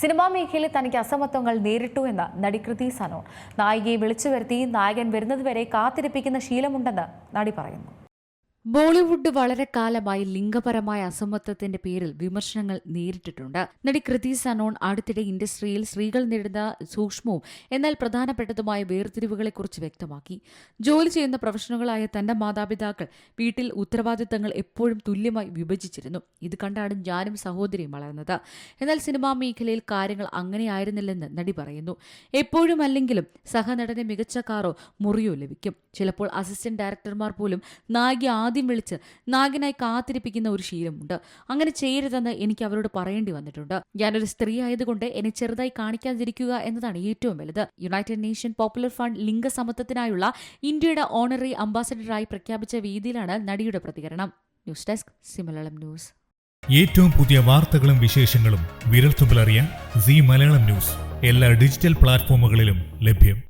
Cinema മേഖലയിൽ തനിക്ക് അസമത്വങ്ങൾ നേരിട്ടു എന്ന് നടി കൃതി സനോൺ. നായികയെ വിളിച്ചു വരുത്തി നായകൻ വരുന്നതുവരെ കാത്തിരിപ്പിക്കുന്ന ശീലമുണ്ടെന്ന് നടി പറയുന്നു. ബോളിവുഡ് വളരെ കാലമായി ലിംഗപരമായ അസമത്വത്തിന്റെ പേരിൽ വിമർശനങ്ങൾ നേരിട്ടിട്ടുണ്ട്. നടി കൃതി സനോൺ അടുത്തിടെ ഇൻഡസ്ട്രിയിൽ സ്ത്രീകൾ നേരിടുന്ന സൂക്ഷ്മവും എന്നാൽ പ്രധാനപ്പെട്ടതുമായ വേർതിരിവുകളെക്കുറിച്ച് വ്യക്തമാക്കി. ജോലി ചെയ്യുന്ന പ്രൊഫഷണലുകളായ തന്റെ മാതാപിതാക്കൾ വീട്ടിൽ ഉത്തരവാദിത്തങ്ങൾ എപ്പോഴും തുല്യമായി വിഭജിച്ചിരുന്നു. ഇത് കണ്ടാണ് ഞാനും സഹോദരിയും വളർന്നത്. എന്നാൽ സിനിമാ മേഖലയിൽ കാര്യങ്ങൾ അങ്ങനെയായിരുന്നില്ലെന്ന് നടി പറയുന്നു. എപ്പോഴും അല്ലെങ്കിലും സഹനടനെ മികച്ച കാറോ മുറിയോ ലഭിക്കും. ചിലപ്പോൾ അസിസ്റ്റന്റ് ഡയറക്ടർമാർ പോലും നായിക ആദ്യം വിളിച്ച് നാഗനായി കാത്തിരിപ്പിക്കുന്ന ഒരു ശീലമുണ്ട്. അങ്ങനെ ചെയ്യരുതെന്ന് എനിക്ക് അവരോട് പറയേണ്ടി വന്നിട്ടുണ്ട്. ഞാനൊരു സ്ത്രീ ആയതുകൊണ്ട് എന്നെ ചെറുതായി കാണിക്കാതിരിക്കുക എന്നതാണ് ഏറ്റവും വലുത്. യുണൈറ്റഡ് നേഷൻ പോപ്പുലർ ഫണ്ട് ലിംഗസമത്വത്തിനായുള്ള ഇന്ത്യയുടെ ഓണററി അംബാസഡറായി പ്രഖ്യാപിച്ച വേദിയിലാണ് നടിയുടെ പ്രതികരണം. ന്യൂസ് ഡെസ്ക് സിമലളം ന്യൂസ് ഏറ്റവും പുതിയ വാർത്തകളും വിശേഷങ്ങളും വിരൽത്തുമ്പിലറിയാൻ സി മലയാളം ന്യൂസ്. എല്ലാ ഡിജിറ്റൽ പ്ലാറ്റ്ഫോമുകളിലും ലഭ്യം.